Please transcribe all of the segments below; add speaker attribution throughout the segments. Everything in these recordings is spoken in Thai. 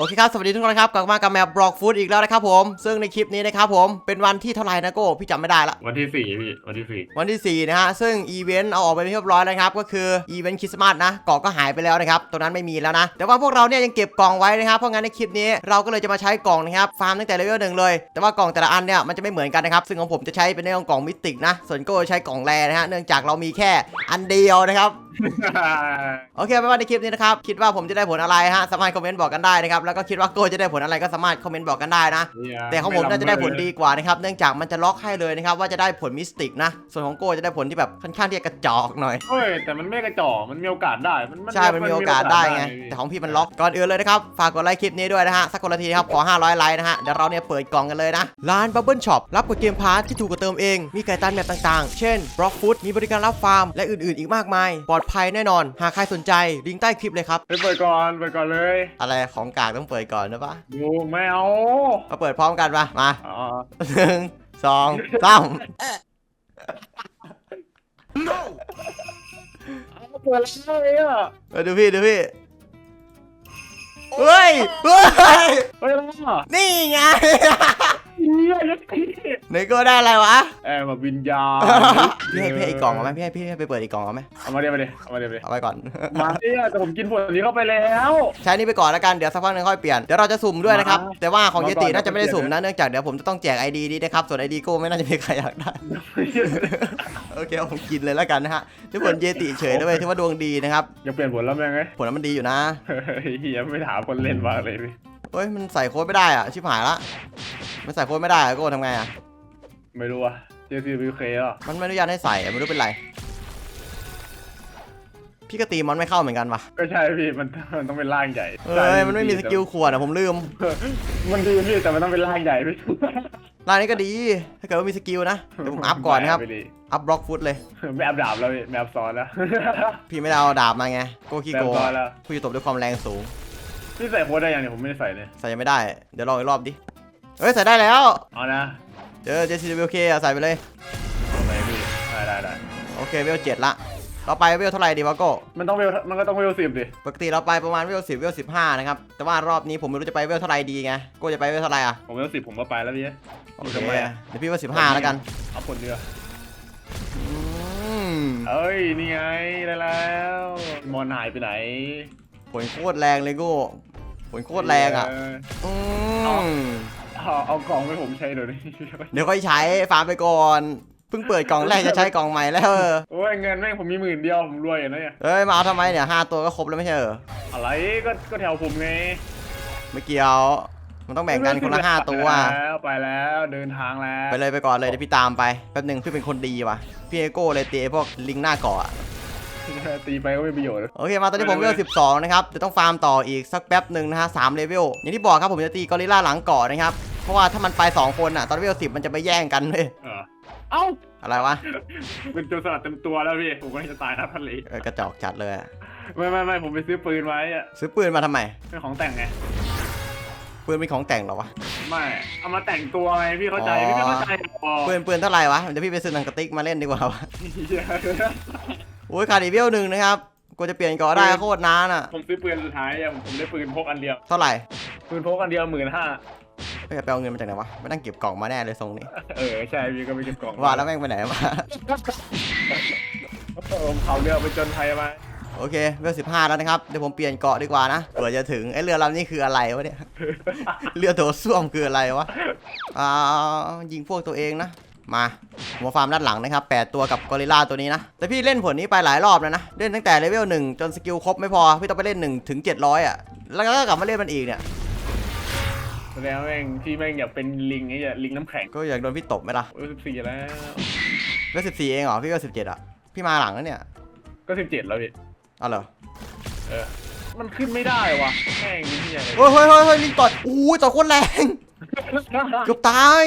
Speaker 1: โอเคครับ สวัสดีทุกคนครับกลับมากับแมปบล็อกฟูดอีกแล้วนะครับผม ซึ่งในคลิปนี้นะครับผมเป็นวันที่เท่าไหร่นะโก้พี่จำไม่ได้ละ
Speaker 2: วันที่สี่พี่ วันที่สี่
Speaker 1: วันที่4นะฮะ ซึ่งอีเวนต์เอาออกไปเรียบร้อยแล้วครับ ก็คืออีเวนต์คริสต์มาสนะกล่องก็หายไปแล้วนะครับตรงนั้นไม่มีแล้วนะ แต่ว่าพวกเราเนี่ยยังเก็บกล่องไว้นะครับ เพราะงั้นในคลิปนี้เราก็เลยจะมาใช้กล่องนะครับ ฟาร์มตั้งแต่เลเวลหนึ่งเลย แต่ว่ากล่องแต่ละอันเนี่ยมันจะไม่เหมือนกันนะครับ ซึ่งของผมจะใช้เป็นในของกล่องมิสติกนะ ส่วนโก้ใช้กล่องแรนะฮะ เนื่องจากเรามีแค่อันเดียวนะครับ โอเคไม่ว่าในคลิปนี้นะครับ คิดว่าผมจะได้ผลอะไรฮะ สามารถคอมเมนต์บอกกันได้นะครับ แล้วก็คิดว่าโก้จะได้ผลอะไรก็สามารถคอมเมนต์บอกกันได้นะ แต่ของผมน่าจะได้ผลดีกว่านะครับ เนื่องจากมันจะล็อกให้เลยนะครับ ว่าจะได้ผลมิสติกนะ ส่วนของโก้จะได้ผลที่แบบค่อนข้างที่จะกระจอกหน่อย
Speaker 2: เฮ้ย แต่มันไม่กระจอก มันมีโอกาสได้ มัน
Speaker 1: ใช่ มันมีโอกาสได้ไง แต่ของพี่มันล็อก ก่อนอื่นเลยนะครับ ฝากกดไลค์คลิปนี้ด้วยนะฮะ สักคนละทีนะครับ ขอ 500 ไลค์นะฮะ เดี๋ยวเราเนี่ยเปิดกล่องกันเลยนะ ร้าน Bubble Shop รับกดเกมพาร์ทที่ถูกกว่าเติมเอง มีไก่ตันแบบต่างๆ เช่น Block Food มีบริการรับฟาร์มและอื่นๆ อีกมากมายปลอดภัยแน่นอน หากใครสนใจลิงก์ใต้คลิปเลยครับ
Speaker 2: ไปเปิดก่อนเปิดก่อนเลย
Speaker 1: อะไรของกากต้องเปิดก่อนนะปะ
Speaker 2: ดูไม่เอา
Speaker 1: มาเปิดพร้อมกันปะมา
Speaker 2: อ๋อ
Speaker 1: หนึ่งสองสาม
Speaker 2: เอาเปิดแล้วเลยอะ
Speaker 1: เออดูพี่ดูพี่เฮ้ยเฮ้ย
Speaker 2: เฮ้ยแล้วอะ
Speaker 1: นี่ไง
Speaker 2: เฮียยัดพี่
Speaker 1: ไหนก็ได้อะไรวะ
Speaker 2: แอบแบบวิญญาณ
Speaker 1: พี่ให้พี่ให้อีกกล่องเอาไหมพี่ให้พี่ให้ไปเปิดอีกกล่องเอาไหม
Speaker 2: เอามาเดี๋ยวมาเดี๋ยวเอามาเดี๋ยวมาเดี๋ยว
Speaker 1: เอาไปก่อน
Speaker 2: มาเนี่ยแต่ผมกินผลนี้เข้าไปแล้ว
Speaker 1: ใช้นี่ไปก่อนแล้วกันเดี๋ยวสักพักหนึงค่อยเปลี่ยนเดี๋ยวเราจะสุ่มด้วยนะครับ
Speaker 2: มา
Speaker 1: แต่ว่าของ
Speaker 2: มา
Speaker 1: เย
Speaker 2: ก่อน
Speaker 1: ติน่าจะไม่ได้
Speaker 2: เดี๋ยว
Speaker 1: สุ่มนะเนื่องจากเดี๋ยวผมจะต้องแจก ID นี้นะครับส่วน ID โก้ไม่น่าจะมีใครอยากได้ โอเคเอาผมกินเลยแล้วกันนะฮะทุกคนเยติเฉยด้วยถือว่าดวงดีนะครับ
Speaker 2: ยังเปลี่ยนผลแล้วแม่งไง
Speaker 1: ผลนั้นมันดีอยู่นะ
Speaker 2: เฮ้ยเฮียไม่ถามคนเล่นบ้างเลยพี่
Speaker 1: เฮ้ยมันใส่โค้ดไม่ได้อะชิบหายละ มันใส่โค้ดไม่ได้อะโก้ทำไงอะ
Speaker 2: ไม่รู้อะ JCBK อะ
Speaker 1: มันไม่อนุญาตให้ใส่อะไม่รู้เป็นไร พี่ก็ตีมอนไม่เข้าเหมือนกันว่ะ
Speaker 2: ก็ใช่พี่มันมันต้องเป็นร่างใหญ่
Speaker 1: เอ้ยมันไม่มีสกิลขวดอะผมลืม
Speaker 2: มันดีพี่แต่มันต้องเป็นร่างใหญ่พี่
Speaker 1: ลายนี้ก็ดี ถ้าเกิดว่ามีสกิลนะ เดี๋ยวผมอัพก่อนนะครับ
Speaker 2: ไม่ดี
Speaker 1: อัพบล็อกฟุตเลย
Speaker 2: ไม่อัพดาบแล้วพี่ไม่อัพซ้อนแล้ว
Speaker 1: พี่ไม่ได้เอาดาบมาไง โกขี้
Speaker 2: แบ
Speaker 1: โก
Speaker 2: บซ้อนแล้ว
Speaker 1: พี่จะตบด้วยความแรงสูง
Speaker 2: พี่ใส่โค้ดได้ยังเนี่ยผมไม่ได้ใส่เลย
Speaker 1: ใส่ยังไม่ได้ เดี๋ยวลองอีกรอบดิ เฮ้ยใส่ได้แล้ว
Speaker 2: เอานะ
Speaker 1: เจอ JCWK อะใส่ไปเลย
Speaker 2: เอาไปพี่ได้ได้ได้
Speaker 1: โอเคเวลเจ็ดละเราไปเวลเท่าไหร่ดีวะโก้
Speaker 2: มันต้องเวลมันก็ต้องเวลสิบดิ
Speaker 1: ปกติเราไปประมาณเวลสิบเวลสิบห้านะครับแต่ว่ารอบนี้ผมไม่รู้จะไปเวลเท่าไหร่ดีไงโก้จะไปเวลเท่าไหร่อะ
Speaker 2: ผมเวลสิบผมก็ไปแล้วพี่
Speaker 1: โอเค
Speaker 2: ทำไมอะ
Speaker 1: เดี๋ยวพี่ว่าสิบห้าแล้วกัน
Speaker 2: เอาผลเรือ
Speaker 1: อืม
Speaker 2: เอ้ยนี่ไงได้แล้วมอนหายไปไหน
Speaker 1: ผลโคตรแรงเลยโก้ผลโคตรแรงอะ
Speaker 2: เอื
Speaker 1: ม
Speaker 2: เอาเอากล่องไปผมใช้เดี๋ยวนี้
Speaker 1: เดี๋ยวค่อยใช้ฟาร์มไปก่อนเพิ่งเปิดกล่องแรกจะใช้กล่องใหม่แล้วเออ
Speaker 2: โอ้ยเงินแม่งผมมีหมื่นเดียวผมรวยอยู่นะเนี่ย
Speaker 1: เอ้ยมาเอาทำไมเนี่ยห้าตัวก็ครบแล้วไม่ใช่เหรอ
Speaker 2: อะไรก็ก็แถวผมไง
Speaker 1: ไม่เกี่ยวมันต้องแบ่งกันคนละห้าตัว
Speaker 2: ไปแล้วไปแล้วเดินทางแล้ว
Speaker 1: ไปเลยไปก่อนเลยเดี๋ยวพี่ตามไปแป๊บหนึ่งพี่เป็นคนดีว่ะพี่เอโก้เลยตีไอ้พวกลิงหน้าเกาะอะ
Speaker 2: ตีไปก็ไม่มีประโยชน์
Speaker 1: โอเคมาตอนนี้ผมเลเวล12 นะครับเดี๋ยวต้องฟาร์มต่ออีกสักแป๊บหนึ่งนะฮะสามเลเวลอย่างที่บอกครับผมจะตีกอริลล่าหลังเกาะนะครับ เพราะว่าถ้ามันไป2คนอะ ตอนเลเวล10มันจะไปแย่งกันเลย
Speaker 2: เออเอ้า
Speaker 1: อะไรวะ
Speaker 2: เป็นโจรสลัดเต็มตัวแล้วพี่ผมก็จะตายนะพันลี
Speaker 1: เออกระจอกจัดเลยอะ
Speaker 2: ไม่ไม่ไม่ผมไปซื้อปืนไว้อะ
Speaker 1: ซื้อปืนมาทำไม
Speaker 2: เป็นของแต่งไง
Speaker 1: ปืนเป็นของแต่งเหรอวะ
Speaker 2: ไม่เอามาแต่งตัวไงพี่เข้าใจ
Speaker 1: อ๋อ
Speaker 2: พี่ไม่เข้าใจหรอก
Speaker 1: ปืนปืนเท่าไหร่วะเดี๋ยวพี่ไปซื้อหนังกระติกมาเล่นดีกว่าวะ
Speaker 2: เหี้ย
Speaker 1: โอ้ยขาดอีกเวลหนึ่งนะครับกูจะเปลี่ยนเกาะได้โคตรนานอะ
Speaker 2: ผมซื้อปืนสุดท้ายอะผมได้ปืนพกอันเดียว
Speaker 1: เท่าไหร่
Speaker 2: ปืนพกอันเดียวหมื่นห้า
Speaker 1: ไม่ไปเอาเงินมาจากไหนวะไม่ต้องเก็บกล่องมาแน่เลยทรงนี้
Speaker 2: เออใช่พี่ก็ไปเก็บกล่อง
Speaker 1: ว่าแล้วแม่งไปไหนมา
Speaker 2: ผมเขาเรือไปจนไทยมา
Speaker 1: โอเคเวลสิบห้าแล้วนะครับ เดี๋ยวผมเปลี่ยนเกาะดีกว่านะเผื่อจะถึงไอ้เรือลำนี้คืออะไรวะเนี่ย เรือโถส้วมคืออะไรวะอ่ายิงพวกตัวเองนะ มาหัวฟาร์มด้านหลังนะครับแปดตัวกับกอริลลาตัวนี้นะ แต่พี่เล่นผลนี้ไปหลายรอบแล้วนะ เล่นตั้งแต่เลเวลหนึ่งจนสกิลครบไม่พอ พี่ต้องไปเล่นหนึ่งถึงเจ็ดร้อยอะ แล้วก็กลับมาเล่นมันอีกเนี่ย
Speaker 2: แสดงว่าแม่งพี่แม่งอยากเป็นลิงไอ้เหี้ยลิงน้ำแข็ง
Speaker 1: ก็อยากโดนพี่ตบไหมล่ะ
Speaker 2: โอ้ยสิบสี่แล้ว
Speaker 1: เวลสิบสี่เองเหรอพี่ก็สิบเจ็ดอะพี่มาหลังแล้วเนี่ย
Speaker 2: ก็สิบเจ็ดแล้วพี่
Speaker 1: เอาเหรอ
Speaker 2: เออมันขึ้นไม่ได้วะแม่งนี่เหี้ยเลย
Speaker 1: เฮ้ยเฮ้ยเฮ้ยเฮ้ยลิงต่อยอู้ยต่อยโคตรแรงเกือบตาย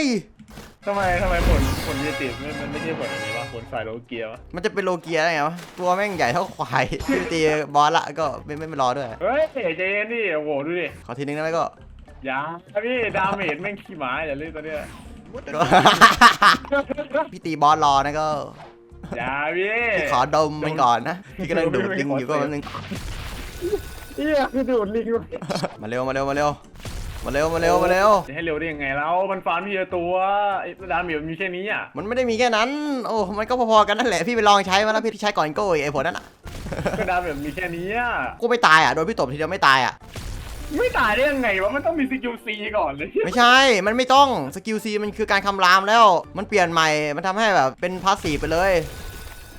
Speaker 2: ทำไมทำไมผลผลเยติไม่มันไม่ใช่ผลอะไรวะผลสายโลเกียวะ
Speaker 1: มันจะเป็นโลเกียได้ไงวะตัวแม่งใหญ่เท่าควายพี่ตีบอสละก็ไม่ไม่ไม่รอด้วย
Speaker 2: เฮ้ยใจเย็นดิโอ้โหดูดิ
Speaker 1: ขอทีนึงได้ไหมก็
Speaker 2: อ ยาพี่ดาเมจแม่งขี้หมาอย่าเล่นตัวเนี้ย
Speaker 1: ก็พี่ตีบอสรอนะก็
Speaker 2: อย่าพี่
Speaker 1: พี่ขอดมไปก่อนนะพี่กำลังดูดลิงอยู่ก็แป๊บนึง
Speaker 2: เฮียคือดูดลิงเลย
Speaker 1: มาเร็วมาเร็วมาเร็วมาเร็วมาเร็วมาเร็ว
Speaker 2: จะให้เร็วได้ยังไงแล้วมันฟาร์มทีละตัวไอ้ดาเมจมันมีแค่นี้อะ
Speaker 1: มันไม่ได้มีแค่นั้น โอ้มันก็พอๆกันนั่นแหละพี่ไปลองใช้มาแล้วพี่ใช้ก่อนโก้อีกไอ้ผลนั่นอะ
Speaker 2: ก็ดาเมจมีแค่นี้อะ
Speaker 1: กูไม่ตายอะโดนพี่ตบทีเดียวไม่ตายอะ
Speaker 2: ไม่ตายได้ยังไงวะมันต้องมีสกิลซีก่อนเลย
Speaker 1: ไม่ใช่ มันไม่ต้องสกิลซีมันคือการคำรามแล้ว มันเปลี่ยนใหม่ มันทำให้แบบเป็นพาสซีฟไปเลย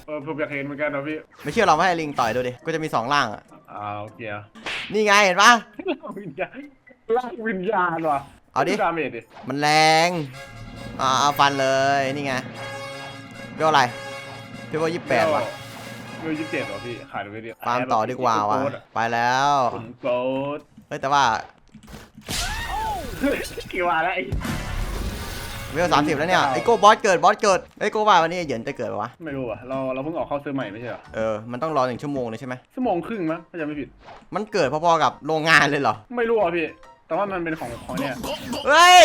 Speaker 2: เออผมอยากเห็นเหมือนกันนะพี่
Speaker 1: ไม่เชื่อเราไม่ให้ลิงต่อยดูดิ ก็จะมีสองร่างอะ
Speaker 2: อ่าโอเคอะ
Speaker 1: นี่ไงเห็นปะ
Speaker 2: ร่างวิญญาณร่างวิญญาณว่ะ
Speaker 1: เอาดิ
Speaker 2: ดาเมจดิ
Speaker 1: มันแรง อ่าเอาฟันเลย นี่ไงเรียกว่าอะไรเรียกว่ายี่แปดว่ะ
Speaker 2: เบลยี่สิบเจ็ดว่ะพี่ขายไปเดียว
Speaker 1: ฟาร์มต่อดีกว่าว่ะ ไปแล้ว
Speaker 2: ผมโกด
Speaker 1: เฮ้ยแต่ว่า
Speaker 2: กี่วันแล้วไอ้
Speaker 1: เวลสามสิบแล้วเนี่ยไอโก้บอสเกิดบอสเกิดไอโก้ว่าวันนี้เหยินจะเกิดปะวะ
Speaker 2: ไม่รู้อะเราเราเพิ่งออกเข้าซื้อใหม่ไม่ใช่เหรอ
Speaker 1: เออมันต้องรอหนึ่งชั่วโมงเลยใช่ไหม
Speaker 2: ชั่วโมงครึ่งมั้งถ้าจะไม่ผิด
Speaker 1: มันเกิดพอๆกับโรงงานเลยเหรอ
Speaker 2: ไม่รู้อะพี่ แต่ว่ามันเป็นของของเนี่ย
Speaker 1: เฮ้ย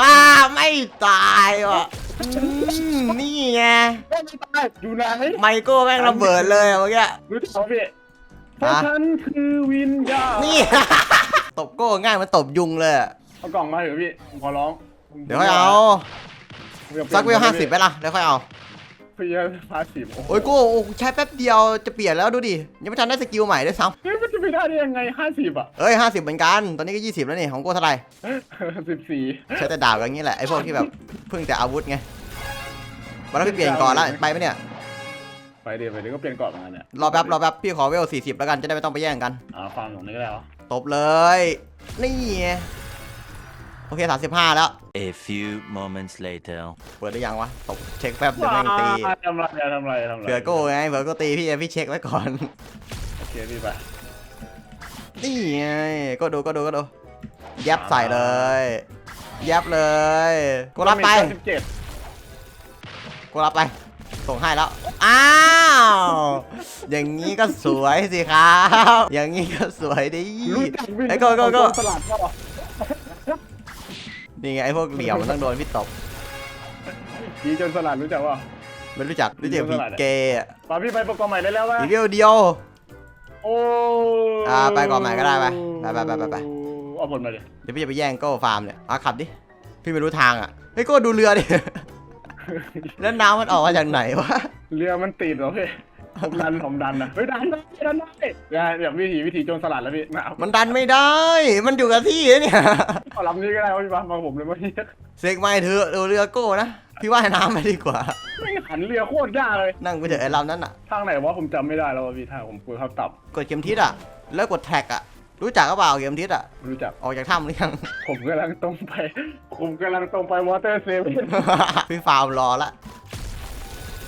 Speaker 1: อ่าไม่ตายว่ะอืมนี่ไง
Speaker 2: ไม่ตายอยู่ไหน
Speaker 1: ไมโก้แม่งระเบิดเลยอะเมื่อกี้
Speaker 2: รู้จักไหมพี่ เพราะ
Speaker 1: ฮะ
Speaker 2: ฉันคือวิญญาณ
Speaker 1: นี่ ตบโก้ง่ายมันตบยุงเลยอะ
Speaker 2: เอากล่องมาเถอะพี่ผมขอร้อง
Speaker 1: เดี๋ยวค่อยเอา สักเวลห้าสิบไปละแล้วค่อยเอา
Speaker 2: พี่พาสิบ
Speaker 1: โอ้ยโก้โอ้ใช้แป๊บเดียวจะเปลี่ยนแล้วดูดิ ยังไม่ทันได้สกิลใหม่ด้วยซ้
Speaker 2: เฮ้ยมันจะไปได้ได้ยังไงห้าสิบอะำ
Speaker 1: เอ้ยห้าสิบเหมือนกัน ตอนนี้ก็ยี่สิบแล้วนี่ของโก้เท่าไหร่
Speaker 2: สิบสี่
Speaker 1: ใช้แต่ดาบกันอย่างนี้แหละไอ้พวกที่แบบเพิ่งแต่อาวุธไงวันนั้นพี่เปลี่ยนก่อนละไปไหมเนี่ย
Speaker 2: ไปเดี๋ยวไปเดี๋ยวก็เปลี่ยนกรอบเหมือนกันเนี่ย
Speaker 1: รอแป๊บรอแป๊บพี่ขอเวลสี่สิบแล้วกันจะได้ไม่ต้องไปแย่งกัน
Speaker 2: อ่าฟาร์มของนี้ก็ได้เหรอ
Speaker 1: ตบเลย นี่ไงโอเคสามสิบห้าแล้ว
Speaker 3: A few moments later.
Speaker 1: เปิดได้ยังวะตบเช็คแป๊บเดี๋ยวแม่งตี
Speaker 2: ว้าทำไรอะทำไรทำไร
Speaker 1: เผื่อโก้ไงเผื่อโก้ตีพี่พี่เช็คไว้ก่อน
Speaker 2: โอเคพี่ไป
Speaker 1: นี่ไงก็ดูก็ดูก็ดูยับใส่เลยยับเลยกูรับไป
Speaker 2: สิบเจ็ด
Speaker 1: กูรับไป ส่งให้แล้ว อ้าว อย่างนี้ก็สวยสิครับ อย่างนี้ก็สวยดิ
Speaker 2: รู้จักวิน
Speaker 1: ไอ้โก้โก้โก้
Speaker 2: สลัดก็
Speaker 1: นี่ไงไอ้พวกเหลี่ยมมันต้องโดนพี่ตบ
Speaker 2: ผีจนสลัดรู้จักว่า
Speaker 1: ไม่รู้จักรู้จักพี่เกย์อะ
Speaker 2: ปาพี่ไปประกอบใหม่ได้แล้ววะ
Speaker 1: อีเดียวเดียว
Speaker 2: โอ้
Speaker 1: อ่าไปก่อนใหม่ก็ได้ไปไปไปไปไปไป
Speaker 2: เอาผลมาดิ
Speaker 1: เดี๋ยวพี่จะไปแย่งโก้ฟาร์มเนี่ยอะขับดิ พี่ไม่รู้ทางอะเฮ้ยโก้ดูเรือดิ แล้วน้ำมันออกมาจากไหนวะ
Speaker 2: เรือมันติดเหรอพี่ผมดันผมดันนะเฮ้ยดันได้ดันได้เนี่ยแบบวิธีวิธีโจรสลัดแล้วพี่นะ
Speaker 1: มันดันไม่ได้ มันอยู่กับที่เนี่ย
Speaker 2: เอาลำนี้ก็ได้วะพี่ปามาผมเลยว่า
Speaker 1: เสกไม่เถอะดูเรือโก้นะพี่ว่ายน้ำไปดีกว่า
Speaker 2: ไม่หันเรือโคตรยากเลย
Speaker 1: นั่งไปเถอะไอ้ลำนั้นอะ
Speaker 2: ทางไหนวะผมจำไม่ได้แล้ววะพี่ทางผมกลัวเขาตับ
Speaker 1: กดเข็มทิศอะแล้วกดแท็กอะ รู้จักก็เปล่าเข็มทิศอะ
Speaker 2: ไม่รู้จัก
Speaker 1: ออกจากถ้ำหรือยัง
Speaker 2: ผมกำลังตรงไป ผมกำลังตรงไปวอเตอร์เซเว่น
Speaker 1: พี่ฟาร์มรอละ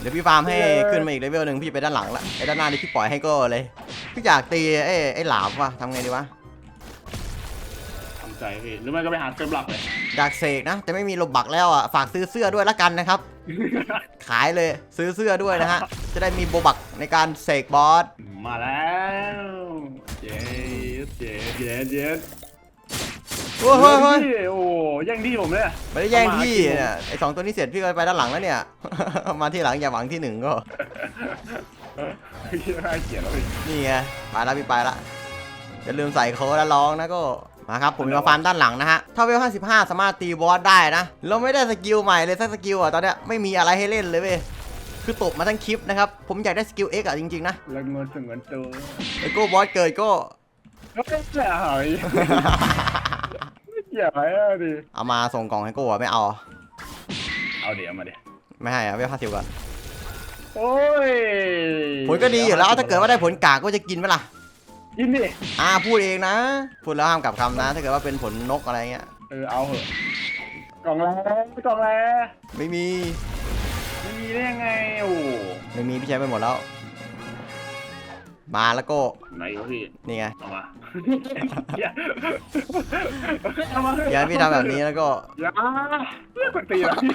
Speaker 1: เดี๋ยวพี่ฟาร์มให้
Speaker 2: เย้
Speaker 1: ขึ้นมาอีกเลเวลหนึ่งพี่จะไปด้านหลังละไอ้ด้านหน้านี่พี่ปล่อยให้โก้เลย พี่อยากตีไอ้ไอ้หลามว่ะทำไงดีวะ
Speaker 2: ทำใจพี่หรือไม่ก็ไปหาเซิร์ฟหลักเลย
Speaker 1: อยากเสกนะ แต่ไม่มีโลบักแล้วอะฝากซื้อเสื้อด้วยละกันนะครับ ขายเลยซื้อเสื้อด้วยนะฮะจะได้มีโบบักในการเสกบอส
Speaker 2: มาแล้วเย้เย้เย้เย้
Speaker 1: โอ้ยเฮ้ยเฮ้ย
Speaker 2: พี่โอ้แย่งที่ผมเลย
Speaker 1: ไม่ได้แย่งที่เนี่ยไอสองตัวนี้เสร็จพี่ก็ไปด้านหลังแล้วเนี่ย มาที่หลังอย่าหวังที่หนึ่งก็
Speaker 2: พี่น่าเกลียดแล้วพี่
Speaker 1: นี่ไงไปแล้วพี่ไปละอย่าลืมใส่โค้ดแล้วร้องนะก็มาครับผมมาฟาร์มด้านหลังนะฮะถ้าเวล55 สามารถตีบอสได้นะ เราไม่ได้สกิลใหม่เลยสักสกิลอะตอนเนี้ยไม่มีอะไรให้เล่นเลยเว้ยคือตบมาทั้งคลิปนะครับ ผมอยากได้สกิล X อะจริงๆนะ
Speaker 2: แล้วเงินถึงเงินตัว
Speaker 1: ไอโก้บอสเกิดก็
Speaker 2: แล้วก็แฉหายไม่เกี่ยวอะไรอะดิ
Speaker 1: เอามาส่งกล่องให้โก้อะไม่เอาอะ
Speaker 2: เอาเดี๋ยวมาดิ
Speaker 1: ไม่ให้อะเวล50ก่อน
Speaker 2: โอ้ย
Speaker 1: ผลก็ดีอยู่แล้วถ้าเกิดว่าได้ผลกากก็จะกินไหมล่ะ
Speaker 2: กินดิ
Speaker 1: อ่าพูดเองนะ พูดแล้วห้ามกลับคำนะ ถ้าเกิดว่าเป็นผลนกอะไรเงี้ย
Speaker 2: เออเอาเหอะกล่องแล้วกล่องแล้ว
Speaker 1: ไม่มี
Speaker 2: ไม่มีได้ยังไงโอ้
Speaker 1: ไม่มีพี่ใช้ไปหมดแล้ว มาแล้วก็
Speaker 2: ไหนวะพี่
Speaker 1: นี่ไง
Speaker 2: เอามาอย่าเอามา
Speaker 1: อย่าให้พี่ทำแบบนี้แล้วก็
Speaker 2: อย่าเลือกคนตีนะพี่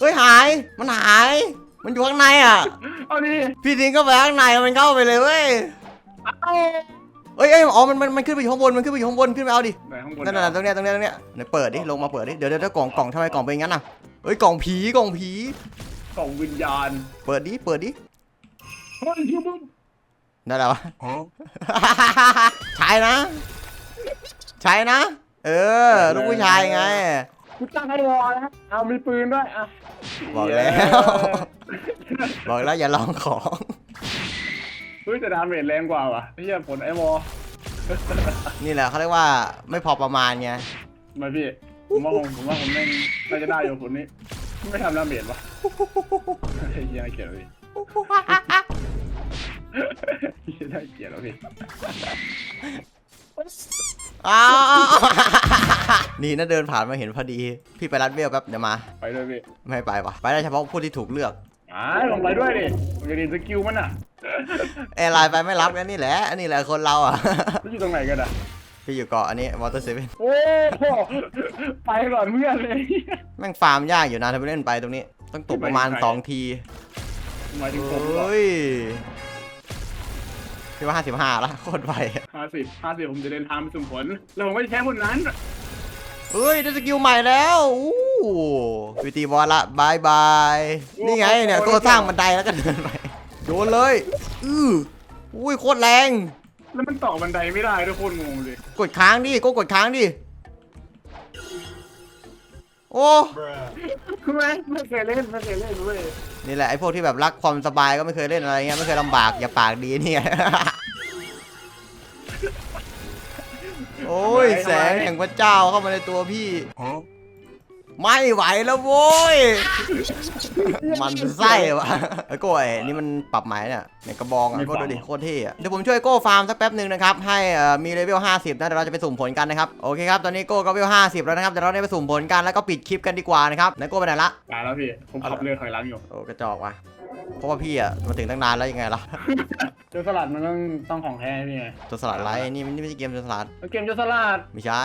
Speaker 1: เฮ้ยหายมันหาย มันอยู่ข้างในอะ
Speaker 2: เอาดิ
Speaker 1: พี่ทิ้งเข้าไปข้างในมันเข้าไปเลยเว้ย
Speaker 2: เอา
Speaker 1: เอ้ยเอ้ยอ๋อมันมันมันขึ้นไปอยู่ข้างบนมันขึ้นไปอยู่ข้างบนขึ้นไปเอาดิ
Speaker 2: ไหนข้างบน
Speaker 1: นั่นน่ะตรงเนี้ยตรงเนี้ยตรงเนี้ยไหนเปิดดิลงมาเปิดดิเดี๋ยวเดี๋ยวเดี๋ยวกล่องกล่องทำไมกล่องเป็นอย่างนั้นอะเอ้ยกล่องผีกล่องผี
Speaker 2: กล่องวิญญาณ
Speaker 1: เปิดดิเปิดดิ
Speaker 2: เฮ้ยยูบุ้ม
Speaker 1: ได้แล้ววะใช่นะ ใช่นะ เออ ลูกผู้ชายไง
Speaker 2: กูตั้งให้วอลนะเอามีปืนด้วยอะ
Speaker 1: บอกแล้ว บอกแล้วอย่าลองของ
Speaker 2: เฮ้ยแต่ดาเมจแรงกว่าว่ะเฮียผลไอ้วอล
Speaker 1: นี่แหละเขาเรียกว่าไม่พอประมาณไง
Speaker 2: มาพี่ผมว่าผมผมว่าผมแม่งน่าจะได้อยู่ผลนี้ ไม่ทำดาเมจวะเฮียน่าเกลียดเลยเฮีย น่าเกลียดแล้วพี่
Speaker 1: อ้าวนี่นะเดินผ่านมาเห็นพอดี พี่ไปรัดเวลแป๊บเดี๋ยวมา
Speaker 2: ไปด้วยพี่
Speaker 1: ไม่ให้ไปวะไปได้เฉพาะผู้ที่ถูกเลือก
Speaker 2: อ่าลงไปด้วยดิผมจะเรียนสกิลมันอะ
Speaker 1: แอร์ไลน์ไปไม่รับกันนี่แหละอันนี้แหละคนเราอะ
Speaker 2: แล้วอยู่ตรงไหนกันอะ
Speaker 1: พี่อยู่เกาะอันนี้วอเตอร์เซเว่น
Speaker 2: โอ้โหไปก่อนเพื่อนเลย
Speaker 1: แม่งฟาร์มยากอยู่นะถ้าไปเล่นไปตรงนี้ ต้องตกประมาณ
Speaker 2: ไปไหน
Speaker 1: 2ที
Speaker 2: หมายถึงผ
Speaker 1: เฮ
Speaker 2: มเหรอ้
Speaker 1: ย พี่ว่า55แล้วโคตรไวอะ
Speaker 2: ห้าสิบห้าสิบผมจะเดินทางไปสุ่มผลแล้วผมก็จะแพ้คนนั้น
Speaker 1: เฮ้ยได้สกิลใหม่แล้วอู้วิตีบอลละบายบายนี่ไงเนี่ยก็สร้างบันไดแล้วก็เดินไปโดนเลย อืออุ้ยโคตรแรง
Speaker 2: แล้วมันต่อบันไดไม่ได้ด้วยโคตรงงเลย
Speaker 1: กดค้างดิก็กดค้างดิโอ้
Speaker 2: คือไหมไม่เคยเล่นไม่เคยเล่นเว้ย
Speaker 1: นี่แหละไอ้พวกที่แบบรักความสบายก็ไม่เคยเล่นอะไรเงี้ยไม่เคยลำบากอย่าปากดีนี่ไง โอ้ยแสงแห่งพระเจ้าเข้ามาในตัวพี่ ไม่ไหวแล้วโว้ย มันไส้วะไอ้โก้ไอ้นี่มันปรับใหม่เนี่ยในกระบองอะก็ดูดิโคตรเท่อะเดี๋ยวผมช่วยโก้ฟาร์มสักแป๊บหนึ่งนะครับ ให้เอ่อมีเลเวล 50นะเดี๋ยวเราจะไปสุ่มผลกันนะครับ โอเคครับ ตอนนี้โก้ก็เลเวล 50 แล้วนะครับ เดี๋ยวเราได้ไปสุ่มผลกันแล้วก็ปิดคลิปกันดีกว่านะครับไหนโก้ไปไหนละ
Speaker 2: ตายแล้วพี่ ผมขับเรือถอยหลังอยู่
Speaker 1: โอ้กระจอกว่ะ เพราะว่าพี่อะมาถึงตั้งนานแล้วยังไงล่ะ
Speaker 2: เจอสลัดมันต้องต้องของแท้พี่ไง
Speaker 1: ตัวสลัดไลท์นี่มันนี่ไม่ใช่เกมตัวสลัด
Speaker 2: แล้วเกมเจอสลัด
Speaker 1: ไม่ใช่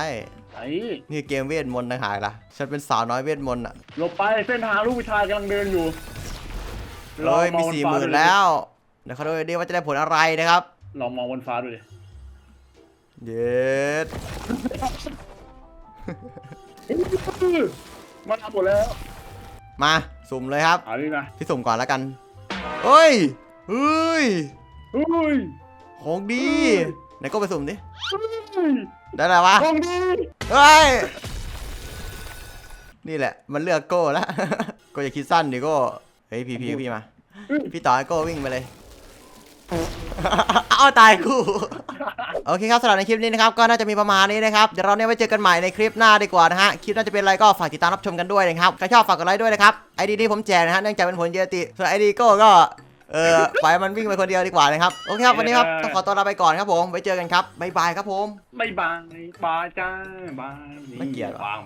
Speaker 2: ไอ้
Speaker 1: นี่คือเกมเวทมนต์ต่างหากล่ะฉันเป็นสาวน้อยเวทมนต์อะ
Speaker 2: หลบไปเส้นทางลูกผู้ชายกำลังเดินอยู่
Speaker 1: เฮ้ยมี
Speaker 2: ลอง
Speaker 1: สี่
Speaker 2: บ
Speaker 1: ห
Speaker 2: นฟ้า
Speaker 1: มื่น
Speaker 2: ดูดิ
Speaker 1: แล้วเดี๋ยวเขาดูดิว่าจะได้ผลอะไรนะครับ
Speaker 2: ลองมองบนฟ้าดูดิ
Speaker 1: เย็ด
Speaker 2: มันทำหมดแล้ว
Speaker 1: มาสุ่มเลยครับ
Speaker 2: เอาดินะ
Speaker 1: พี่สุ่มก่อนแล้วกันเฮ้ยเฮ้ย
Speaker 2: เฮ้ย
Speaker 1: ของดีไหนก็ไปสุ่มดิ
Speaker 2: เฮ้ย
Speaker 1: ได้แล้ววะ
Speaker 2: ของดี
Speaker 1: เฮ้ยนี่แหละ มันเลือกโก้แล้วโก็อย่าคิดสั้นดิโก้เฮ้ยพี่พี่พี่มา พี่ต่อให้โก้วิ่งไปเลย เอาตายคู่ โอเคครับสำหรับในคลิปนี้นะครับก็น่าจะมีประมาณนี้นะครับเดี๋ยวเราเนี่ยไว้เจอกันใหม่ในคลิปหน้าดีกว่านะฮะคลิปน่าจะเป็นอะไรก็ฝากติดตามรับชมกันด้วยนะครับใครชอบฝากกดไลค์ด้วยนะครับไอดีนี้ผมแจกนะฮะเนื่องจากเป็นผลเยติส่วนไอดีโก้ก็ เออปล่อยมันวิ่งไปคนเดียวดีกว่านะครับโอเคครับวันนี้ครับต้องขอตัวลาไปก่อนครับผมไว้เจอกันครับบ๊ายบายครับผม
Speaker 2: บายบายบายจ้าบาย
Speaker 1: ไม่เกลียดหรอ
Speaker 2: วาง